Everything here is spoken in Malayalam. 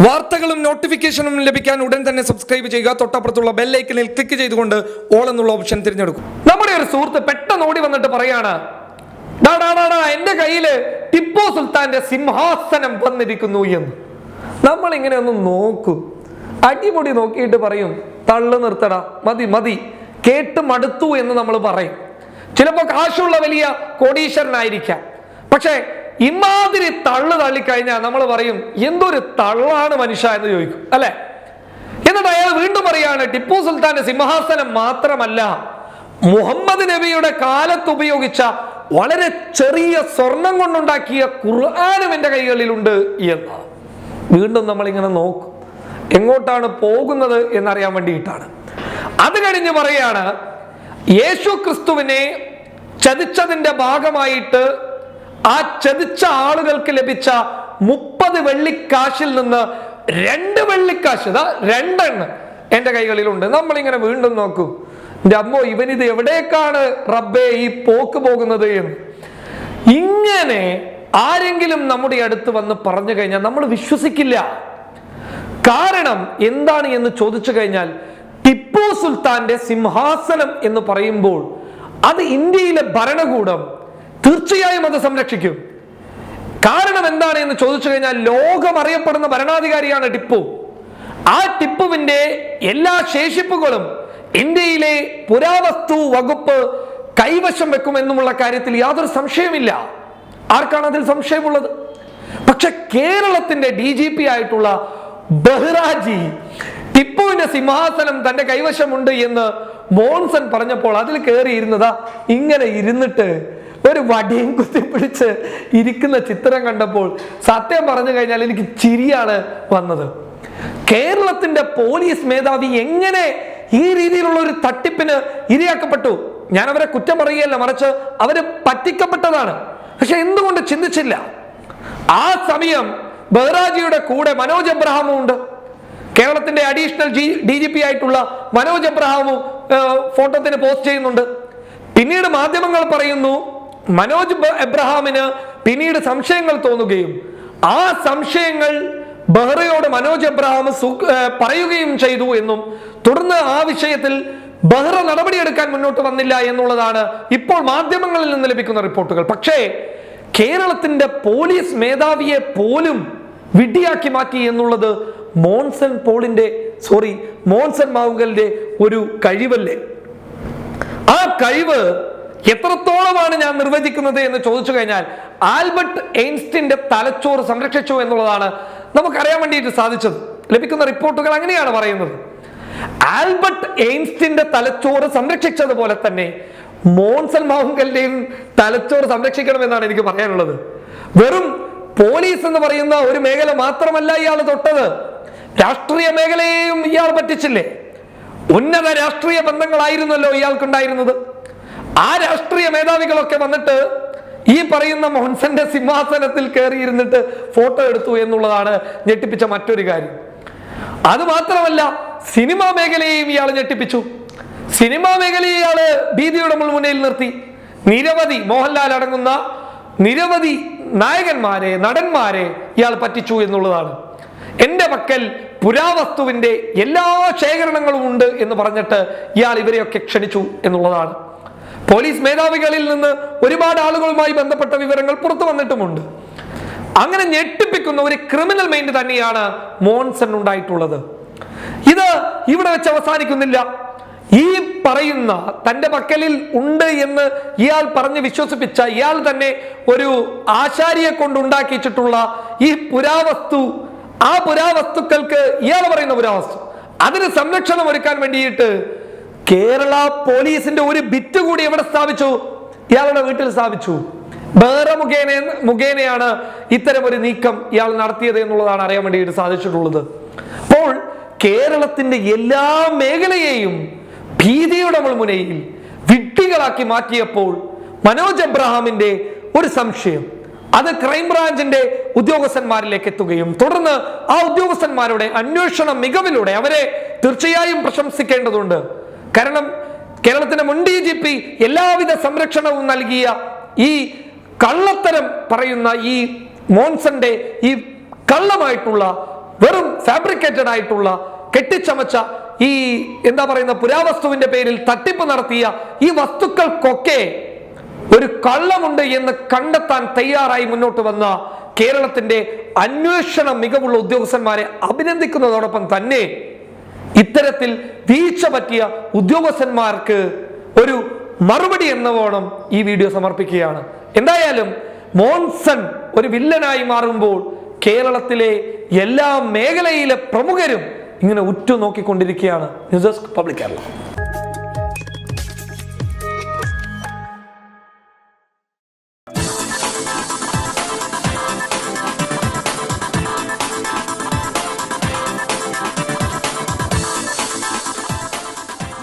വാർത്തകളും നോട്ടിഫിക്കേഷനും ലഭിക്കാൻ ഉടൻ തന്നെ സബ്സ്ക്രൈബ് ചെയ്യുക. തൊട്ടപ്പുറത്തുള്ള ബെല്ലൈക്കനിൽ ക്ലിക്ക് ചെയ്തുകൊണ്ട് ഓൾ എന്നുള്ള ഓപ്ഷൻ തിരഞ്ഞെടുക്കും. നമ്മുടെ ഒരു സുഹൃത്ത് പെട്ടെന്ന് ഓടി വന്നിട്ട് പറയാണ് "ഡാ, ഡാ, ഡാ, ഡാ, എന്റെ കയ്യിൽ ടിപ്പു സുൽത്താന്റെ സിംഹാസനം വന്നിരിക്കുന്നു എന്ന്. നമ്മൾ ഇങ്ങനെ ഒന്ന് നോക്കും. അടിമുടി നോക്കിയിട്ട് പറയും തള്ളു നിർത്തട മതി മതി കേട്ട് മടുത്തു എന്ന് നമ്മൾ പറയും. ചിലപ്പോൾ കാശുള്ള വലിയ കോടീശ്വരനായിരിക്കാം. പക്ഷേ ഇമാതിരി തള്ളു തള്ളിക്കഴിഞ്ഞാൽ നമ്മൾ പറയും എന്തൊരു തള്ളാണ് മനുഷ്യ എന്ന് ചോദിക്കും അല്ലെ? എന്നിട്ട് അയാൾ വീണ്ടും പറയാണ് ടിപ്പു സുൽത്താന്റെ സിംഹാസനം മാത്രമല്ല മുഹമ്മദ് നബിയുടെ കാലത്ത് ഉപയോഗിച്ച വളരെ ചെറിയ സ്വർണം കൊണ്ടുണ്ടാക്കിയ ഖുർആാനും എന്റെ കൈകളിലുണ്ട് എന്ന്. വീണ്ടും നമ്മൾ ഇങ്ങനെ നോക്കും എങ്ങോട്ടാണ് പോകുന്നത് എന്നറിയാൻ വേണ്ടിയിട്ടാണ്. അത് കഴിഞ്ഞ് പറയാണ് യേശു ക്രിസ്തുവിനെ ചതിച്ചതിന്റെ ഭാഗമായിട്ട് ആ ചതിച്ച ആളുകൾക്ക് ലഭിച്ച മുപ്പത് വെള്ളിക്കാശിൽ നിന്ന് രണ്ട് വെള്ളിക്കാശ് ഇതാ രണ്ടെണ്ണം എന്റെ കൈകളിലുണ്ട്. നമ്മളിങ്ങനെ വീണ്ടും നോക്കൂ. എന്റെ അമ്മോ ഇവനിത് എവിടേക്കാണ് റബ്ബേ ഈ പോക്ക് പോകുന്നത് എന്ന്. ഇങ്ങനെ ആരെങ്കിലും നമ്മുടെ അടുത്ത് വന്ന് പറഞ്ഞു കഴിഞ്ഞാൽ നമ്മൾ വിശ്വസിക്കില്ല. കാരണം എന്താണ് എന്ന് ചോദിച്ചു കഴിഞ്ഞാൽ ടിപ്പു സുൽത്താന്റെ സിംഹാസനം എന്ന് പറയുമ്പോൾ അത് ഇന്ത്യയിലെ ഭരണകൂടം തീർച്ചയായും അത് സംരക്ഷിക്കും. കാരണം എന്താണ് എന്ന് ചോദിച്ചു കഴിഞ്ഞാൽ ലോകം അറിയപ്പെടുന്ന ഭരണാധികാരിയാണ് ടിപ്പു. ആ ടിപ്പുവിന്റെ എല്ലാ ശേഷിപ്പുകളും ഇന്ത്യയിലെ പുരാവസ്തു വകുപ്പ് കൈവശം വെക്കുമെന്നുമുള്ള കാര്യത്തിൽ യാതൊരു സംശയമില്ല ആർക്കാണ് അതിൽ സംശയമുള്ളത്? പക്ഷെ കേരളത്തിന്റെ ഡി ജി പി ആയിട്ടുള്ള ബഹ്റാജി ടിപ്പുവിന്റെ സിംഹാസനം തന്റെ കൈവശമുണ്ട് എന്ന് മോൺസൺ പറഞ്ഞപ്പോൾ അതിൽ കയറി ഇരുന്നതാ ഇങ്ങനെ ഇരുന്നിട്ട് ഒരു വടിയും കുത്തിപ്പിടിച്ച് ഇരിക്കുന്ന ചിത്രം കണ്ടപ്പോൾ സത്യം പറഞ്ഞു കഴിഞ്ഞാൽ എനിക്ക് ചിരിയാണ് വന്നത്. കേരളത്തിന്റെ പോലീസ് മേധാവി എങ്ങനെ ഈ രീതിയിലുള്ള ഒരു തട്ടിപ്പിന് ഇരയാക്കപ്പെട്ടു? ഞാൻ അവരെ കുറ്റം പറയുകയല്ല മറിച്ച് അവർ പറ്റിക്കപ്പെട്ടതാണ്. പക്ഷെ എന്തുകൊണ്ട് ചിന്തിച്ചില്ല? ആ സമയം ബഹ്റാജിയുടെ കൂടെ മനോജ് എബ്രഹാമും ഉണ്ട്. കേരളത്തിന്റെ അഡീഷണൽ ഡി ജി പി ആയിട്ടുള്ള മനോജ് എബ്രഹാമും ഫോട്ടോത്തിന് പോസ്റ്റ് ചെയ്യുന്നുണ്ട്. പിന്നീട് മാധ്യമങ്ങൾ പറയുന്നു മനോജ് എബ്രഹാമിന് പിന്നീട് സംശയങ്ങൾ തോന്നുകയും ആ സംശയങ്ങൾ ബഹ്റയോട് മനോജ് എബ്രഹാം പറയുകയും ചെയ്തു എന്നും തുടർന്ന് ആ വിഷയത്തിൽ ബഹ്റ നടപടിയെടുക്കാൻ മുന്നോട്ട് വന്നില്ല എന്നുള്ളതാണ് ഇപ്പോൾ മാധ്യമങ്ങളിൽ നിന്ന് ലഭിക്കുന്ന റിപ്പോർട്ടുകൾ. പക്ഷേ കേരളത്തിന്റെ പോലീസ് മേധാവിയെ പോലും വിഡ്ഢിയാക്കി മാറ്റി എന്നുള്ളത് മോൺസൺ പോളിന്റെ സോറി മോൺസൺ മാവുകളുടെ ഒരു കഴിവല്ലേ? ആ കഴിവ് എത്രത്തോളമാണ് ഞാൻ നിർവചിക്കുന്നത് എന്ന് ചോദിച്ചു കഴിഞ്ഞാൽ ആൽബർട്ട് എയിൻസ്റ്റിന്റെ തലച്ചോറ് സംരക്ഷിച്ചു എന്നുള്ളതാണ് നമുക്കറിയാൻ വേണ്ടിയിട്ട് സാധിച്ചത്. ലഭിക്കുന്ന റിപ്പോർട്ടുകൾ അങ്ങനെയാണ് പറയുന്നത്. ആൽബർട്ട് എയിൻസ്റ്റിന്റെ തലച്ചോറ് സംരക്ഷിച്ചതുപോലെ തന്നെ മോൺസൺ മാഹുങ്കലിന്റെയും തലച്ചോറ് സംരക്ഷിക്കണമെന്നാണ് എനിക്ക് പറയാനുള്ളത്. വെറും പോലീസ് എന്ന് പറയുന്ന ഒരു മേഖല മാത്രമല്ല ഇയാൾ തൊട്ടത്. രാഷ്ട്രീയ മേഖലയെയും ഇയാൾ പറ്റിച്ചില്ലേ? ഉന്നത രാഷ്ട്രീയ ബന്ധങ്ങളായിരുന്നല്ലോ ഇയാൾക്കുണ്ടായിരുന്നത്. ആ രാഷ്ട്രീയ മേധാവികളൊക്കെ വന്നിട്ട് ഈ പറയുന്ന മോൻസന്റെ സിംഹാസനത്തിൽ കയറിയിരുന്നിട്ട് ഫോട്ടോ എടുത്തു എന്നുള്ളതാണ് ഞെട്ടിപ്പിച്ച മറ്റൊരു കാര്യം. അത് മാത്രമല്ല സിനിമാ മേഖലയെയും ഇയാൾ ഞെട്ടിപ്പിച്ചു. സിനിമാ മേഖലയെ ഇയാൾ ഭീതിയുടെ മുൾമുനയിൽ നിർത്തി. നിരവധി മോഹൻലാൽ അടങ്ങുന്ന നിരവധി നായകന്മാരെ നടന്മാരെ ഇയാൾ പറ്റിച്ചു എന്നുള്ളതാണ്. എന്റെ പക്കൽ പുരാവസ്തുവിന്റെ എല്ലാ ശേഖരണങ്ങളും ഉണ്ട് എന്ന് പറഞ്ഞിട്ട് ഇയാൾ ഇവരെയൊക്കെ ക്ഷണിച്ചു എന്നുള്ളതാണ്. പോലീസ് മേധാവികളിൽ നിന്ന് ഒരുപാട് ആളുകളുമായി ബന്ധപ്പെട്ട വിവരങ്ങൾ പുറത്തു വന്നിട്ടുമുണ്ട്. അങ്ങനെ ഞെട്ടിപ്പിക്കുന്ന ഒരു ക്രിമിനൽ മൈൻഡ് തന്നെയാണ് മോൺസൺ ഉണ്ടായിട്ടുള്ളത്. ഇത് ഇവിടെ വെച്ച് അവസാനിക്കുന്നില്ല. ഈ പറയുന്ന തന്റെ പക്കലിൽ ഉണ്ട് എന്ന് ഇയാൾ പറഞ്ഞ് വിശ്വസിപ്പിച്ച ഇയാൾ തന്നെ ഒരു ആശാരിയെ കൊണ്ടുണ്ടാക്കിച്ചിട്ടുള്ള ഈ പുരാവസ്തു ആ പുരാവസ്തുക്കൾക്ക് ഇയാൾ പറയുന്ന പുരാവസ്തു. അതിന് സംരക്ഷണം ഒരുക്കാൻ വേണ്ടിയിട്ട് കേരള പോലീസിന്റെ ഒരു ബിറ്റ് കൂടി എവിടെ സ്ഥാപിച്ചു? ഇയാളുടെ വീട്ടിൽ സ്ഥാപിച്ചു. വേറെ മുഖേന മുഖേനയാണ് ഇത്തരം ഒരു നീക്കം ഇയാൾ നടത്തിയത് എന്നുള്ളതാണ് അറിയാൻ വേണ്ടിയിട്ട് സാധിച്ചിട്ടുള്ളത്. അപ്പോൾ കേരളത്തിന്റെ എല്ലാ മേഖലയെയും ഭീതിയുടെ മുൾമുനയിൽ വിഡ്ഢികളാക്കി മാറ്റിയപ്പോൾ മനോജ് എബ്രഹാമിന്റെ ഒരു സംശയം. അത് ക്രൈംബ്രാഞ്ചിന്റെ ഉദ്യോഗസ്ഥന്മാരിലേക്ക് എത്തുകയും തുടർന്ന് ആ ഉദ്യോഗസ്ഥന്മാരുടെ അന്വേഷണ മികവിലൂടെ അവരെ തീർച്ചയായും പ്രശംസിക്കേണ്ടതുണ്ട്. കാരണം കേരളത്തിന്റെ മുൻ ഡി ജി പി എല്ലാവിധ സംരക്ഷണവും നൽകിയ ഈ കള്ളത്തരം പറയുന്ന ഈ മോൺസന്റെ ഈ കള്ളമായിട്ടുള്ള വെറും ഫാബ്രിക്കേറ്റഡ് ആയിട്ടുള്ള കെട്ടിച്ചമച്ച ഈ എന്താ പറയുന്ന പുരാവസ്തുവിന്റെ പേരിൽ തട്ടിപ്പ് നടത്തിയ ഈ വസ്തുക്കൾക്കൊക്കെ ഒരു കള്ളമുണ്ട് എന്ന് കണ്ടെത്താൻ തയ്യാറായി മുന്നോട്ട് വന്ന കേരളത്തിന്റെ അന്വേഷണ മികവുള്ള ഉദ്യോഗസ്ഥന്മാരെ അഭിനന്ദിക്കുന്നതോടൊപ്പം തന്നെ ഇത്തരത്തിൽ വീഴ്ച പറ്റിയ ഉദ്യോഗസ്ഥന്മാർക്ക് ഒരു മറുപടി എന്ന എന്നവോണം ഈ വീഡിയോ സമർപ്പിക്കുകയാണ്. എന്തായാലും മോൺസൺ ഒരു വില്ലനായി മാറുമ്പോൾ കേരളത്തിലെ എല്ലാ മേഖലയിലെ പ്രമുഖരും ഇങ്ങനെ ഉറ്റുനോക്കിക്കൊണ്ടിരിക്കുകയാണ്. News desk public Kerala.